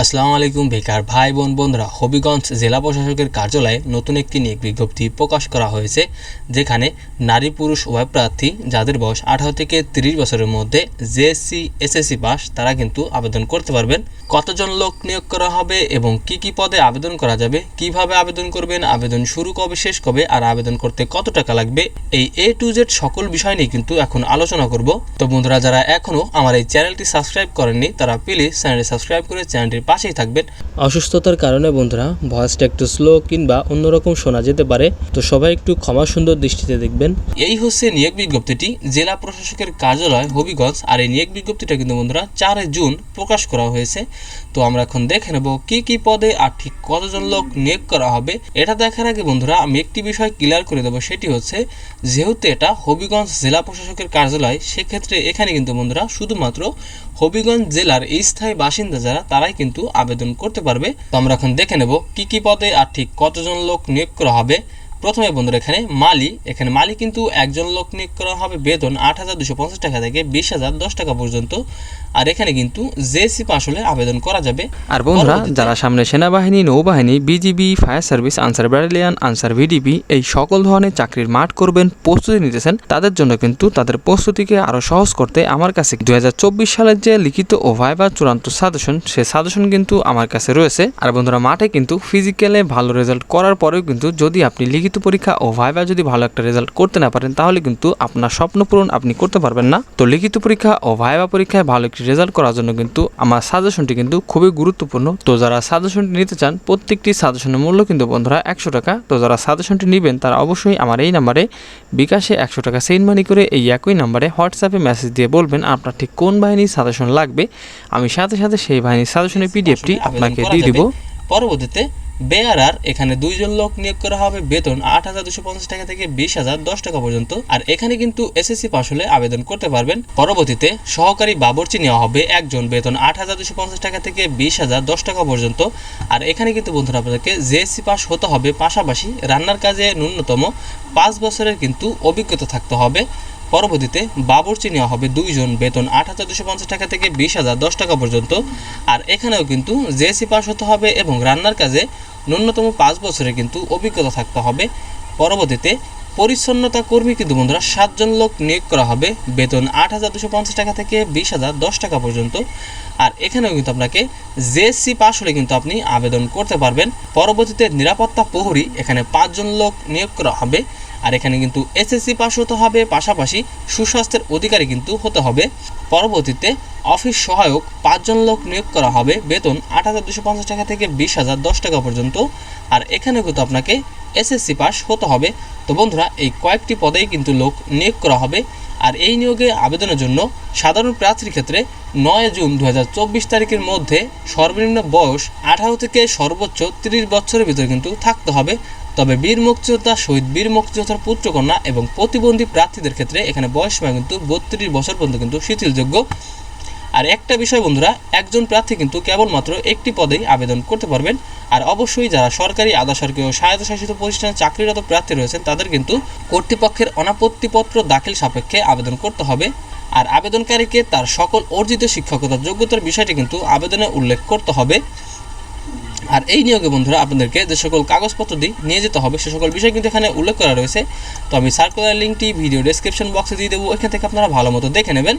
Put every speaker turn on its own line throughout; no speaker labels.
আসসালামু আলাইকুম বেকার ভাই বোন বন্ধুরা। হবিগঞ্জ জেলা প্রশাসকের কার্যালয়ে নতুন একটি নিয়োগ বিজ্ঞপ্তি প্রকাশ করা হয়েছে, যেখানে নারী পুরুষ উভয় প্রার্থী যাদের বয়স আঠারো থেকে তিরিশ বছরের মধ্যে জেএসসি এসএসসি পাস, তারা কিন্তু আবেদন করতে পারবেন। কতজন লোক নিয়োগ করা হবে এবং কি কি পদে আবেদন করা যাবে, কীভাবে আবেদন করবেন, আবেদন শুরু কবে, শেষ কবে, আর আবেদন করতে কত টাকা লাগবে, এই এ টু জেড সকল বিষয় নিয়ে কিন্তু এখন আলোচনা করব। তো বন্ধুরা, যারা এখনও আমার এই চ্যানেলটি সাবস্ক্রাইব করেননি, তারা প্লিজ চ্যানেলটি সাবস্ক্রাইব করে চ্যানেলটির পাশেই থাকবেন। অসুস্থতার কারণে বন্ধুরা ভয়েসটা একটু স্লো কিংবা অন্যরকম শোনা যেতে পারে তো সবাই একটু ক্ষমা সুন্দর দৃষ্টিতে দেখবেন। এই হচ্ছে নিয়োগ বিজ্ঞপ্তিটি। জেলা প্রশাসকের কার্যালয় হবিগঞ্জ আর এই নিয়োগ বিজ্ঞপ্তিটা কিন্তু বন্ধুরা চারে জুন প্রকাশ করা হয়েছে। তো আমরা এখন দেখে নেব কি কি পদে আর ঠিক কতজন লোক নিয়োগ করা হবে। এটা দেখার আগে বন্ধুরা আমি একটি বিষয় ক্লিয়ার করে দেবো সেটি হচ্ছে যেহেতু এটা হবিগঞ্জ জেলা প্রশাসকের কার্যালয় সেক্ষেত্রে এখানে কিন্তু বন্ধুরা শুধুমাত্র হবিগঞ্জ জেলার এই স্থায়ী বাসিন্দা যারা তারাই কিন্তু আবেদন করতে পারবে। তো আমরা এখন দেখে নেব কি কি পদে আর ঠিক কতজন লোক নিয়োগ করা হবে। প্রথমে বন্ধুরা এখানে মালি এখানে মালি কিন্তু একজন লোক নিয়োগ করা হবে বেতন আট হাজার দুশো পঞ্চাশ টাকা থেকে বিশ হাজার দশ টাকা পর্যন্ত। আর এখানে কিন্তু জেসি পাস হলে আবেদন করা যাবে।
আর বন্ধুরা যারা সামনে সেনাবাহিনী নৌবাহিনী BGB fire service Ansar battalion Ansar VDP এই সকল ধরনের চাকরির মাঠ করবেন প্রস্তুতি নিতেছেন তাদের জন্য কিন্তু তাদের প্রস্তুতিকে আরও সহজ করতে আমার কাছে দুই হাজার চব্বিশ সালের যে লিখিত ও ভাইবা চূড়ান্ত সাজেশন সে সাজেশন কিন্তু আমার কাছে রয়েছে। আর বন্ধুরা মাঠে কিন্তু ফিজিক্যালে ভালো রেজাল্ট করার পরেও কিন্তু যদি আপনি লিখিত পরীক্ষা ও ভাইভা যদি ভালো একটা রেজাল্ট করতে না পারেন তাহলে কিন্তু আপনার স্বপ্ন পূরণ আপনি করতে পারবেন না। তো লিখিত পরীক্ষা ও ভাইভা পরীক্ষায় ভালো একটি রেজাল্ট করার জন্য কিন্তু আমার সাজেশনটি কিন্তু খুবই গুরুত্বপূর্ণ। তো যারা সাজেশনটি নিতে চান প্রত্যেকটি সাজেশনের মূল্য কিন্তু বন্ধুরা একশো টাকা। তো যারা সাজেশনটি নেবেন তারা অবশ্যই আমার এই নাম্বারে বিকাশে একশো টাকা সেন্ড মানি করে এই একই নাম্বারে হোয়াটসঅ্যাপে মেসেজ দিয়ে বলবেন আপনার ঠিক কোন বাহিনীর সাজেশন লাগবে। আমি সাথে সাথে সেই বাহিনীর সাজেশনের পিডিএফটি আপনাকে দিয়ে দিব।
পরবর্তীতে বেয়ারার এখানে দুইজন লোক নিয়োগ করা হবে, বেতন আট হাজার দুশো পঞ্চাশ টাকা থেকে বিশ হাজার দশ টাকা পর্যন্ত। আর এখানে কিন্তু এসএসসি পাস হলে আবেদন করতে পারবেন। পরবর্তীতে সহকারী বাবরচি নেওয়া হবে, একজন বেতন আট হাজার দুশো পঞ্চাশ টাকা থেকে বিশ হাজার দশ টাকা পর্যন্ত। আর এখানে কিন্তু বন্ধুরা আপনাদেরকে জেএসসি পাস হতে হবে, পাশাপাশি রান্নার কাজে ন্যূনতম পাঁচ বছরের কিন্তু অভিজ্ঞতা থাকতে হবে। পরবর্তীতে বাবরচি নেওয়া হবে দুইজন বেতন আট হাজার দুশো পঞ্চাশ টাকা থেকে বিশ হাজার দশ টাকা পর্যন্ত। আর এখানেও কিন্তু জেএসসি পাস হতে হবে এবং রান্নার কাজে ন্যূনতম পাঁচ বছরে কিন্তু অভিজ্ঞতা থাকতে হবে। পরবর্তীতে পরিচ্ছন্নতা কর্মী কিন্তু বন্ধুরা সাতজন লোক নিয়োগ করা হবে। বেতন আট হাজার দুশো পঞ্চাশ টাকা থেকে বিশ হাজার দশ টাকা পর্যন্ত। আর এখানেও কিন্তু আপনাকে জেএসসি পাস হলে কিন্তু আপনি আবেদন করতে পারবেন। পরবর্তীতে নিরাপত্তা প্রহরী এখানে পাঁচজন লোক নিয়োগ করা হবে। আর এখানে কিন্তু এসএসসি পাস হতে হবে, পাশাপাশি সুস্বাস্থ্যের অধিকারী কিন্তু হতে হবে। পরবর্তীতে অফিস সহায়ক পাঁচজন লোক নিয়োগ করা হবে, বেতন আট হাজার দুশো পঞ্চাশ টাকা থেকে বিশ হাজার দশ টাকা পর্যন্ত। আর এখানে কিন্তু আপনাকে এসএসসি পাস হতে হবে। তো বন্ধুরা, এই কয়েকটি পদেই কিন্তু লোক নিয়োগ করা হবে। আর এই নিয়োগে আবেদনের জন্য সাধারণ প্রার্থীর ক্ষেত্রে নয় জুন দুই হাজার চব্বিশ তারিখের মধ্যে সর্বনিম্ন বয়স আঠারো থেকে সর্বোচ্চ তিরিশ বছরের ভিতরে কিন্তু থাকতে হবে। তবে বীর মুক্তিযোদ্ধা, শহীদ বীর মুক্তিযোদ্ধার পুত্রকন্যা এবং প্রতিবন্ধী প্রার্থীদের ক্ষেত্রে এখানে বয়স সীমা কিন্তু বত্রিশ বছর পর্যন্ত কিন্তু শিথিলযোগ্য। আর একটা বিষয় বন্ধুরা, একজন প্রার্থী কিন্তু কেবলমাত্র একটি পদেই আবেদন করতে পারবেন। আর অবশ্যই যারা সরকারি আধা সরকারি ও স্বায়ত্তশাসিত প্রতিষ্ঠানে চাকরিরত প্রার্থী রয়েছেন, তাদের কিন্তু কর্তৃপক্ষের অনাপত্তিপত্র দাখিল সাপেক্ষে আবেদন করতে হবে। আর আবেদনকারীকে তার সকল অর্জিত শিক্ষকতার যোগ্যতার বিষয়টি কিন্তু আবেদনে উল্লেখ করতে হবে। আর এই নিয়োগে বন্ধুরা আপনাদেরকে যে সকল কাগজপত্র দিয়ে নিয়ে যেতে হবে, সে সকল বিষয় কিন্তু এখানে উল্লেখ করা রয়েছে। তো আমি সার্কুলার লিঙ্কটি ভিডিও ডেসক্রিপশন বক্সে দিয়ে দেবো। এখান থেকে আপনারা ভালো মতো দেখে নেবেন।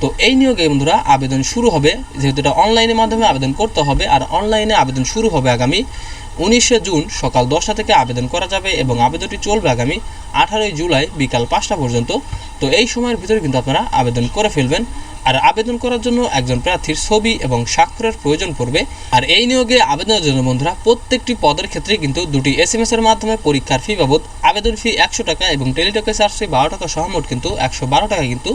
তো এই নিয়োগে বন্ধুরা আবেদন শুরু হবে। যেহেতু এটা অনলাইনের মাধ্যমে আবেদন করতে হবে, আর অনলাইনে আবেদন শুরু হবে আগামী উনিশে জুন সকাল দশটা থেকে আবেদন করা যাবে এবং আবেদনটি চলবে আগামী আঠারোই জুলাই বিকাল পাঁচটা পর্যন্ত। তো এই সময়ের ভিতরে কিন্তু আপনারা আবেদন করে ফেলবেন। আর আবেদন করার জন্য একজন প্রার্থীর ছবি এবং স্বাক্ষরের প্রয়োজন পড়বে। আর এই নিয়োগে আবেদনের জন্য বন্ধুরা প্রত্যেকটি পদের ক্ষেত্রে কিন্তু দুটি এস এম এস এর মাধ্যমে পরীক্ষার ফি বাবদ আবেদন ফি একশো টাকা এবং টেলিটকে চার্জ ফি বারো টাকা সহমত কিন্তু একশো বারো টাকা কিন্তু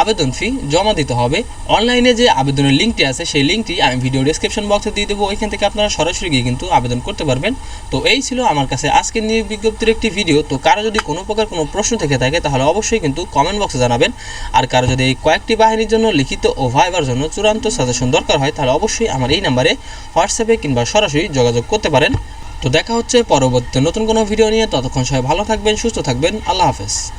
আবেদন ফি জমা দিতে হবে। অনলাইনে যে আবেদনের লিঙ্কটি আছে, সেই লিঙ্কটি আমি ভিডিও ডেসক্রিপশন বক্সে দিয়ে দেবো। ওইখান থেকে আপনারা সরাসরি গিয়ে কিন্তু আবেদন করতে পারবেন। তো এই ছিল আমার কাছে আজকের নিয়োগ বিজ্ঞপ্তির একটি ভিডিও তো কারও যদি কোনো প্রকার কোনো প্রশ্ন থেকে থাকে, তাহলে অবশ্যই কিন্তু কমেন্ট বক্সে জানাবেন। আর কারও যদি এই কয়েকটি বাহিনীর জন্য লিখিত ও ভাইবার জন্য চূড়ান্ত সাজেশন দরকার হয়, তাহলে অবশ্যই আমার এই নাম্বারে হোয়াটসঅ্যাপে কিংবা সরাসরি যোগাযোগ করতে পারেন। তো দেখা হচ্ছে পরবর্তী নতুন কোনো ভিডিও নিয়ে। ততক্ষণ সবাই ভালো থাকবেন, সুস্থ থাকবেন। আল্লাহ হাফেজ।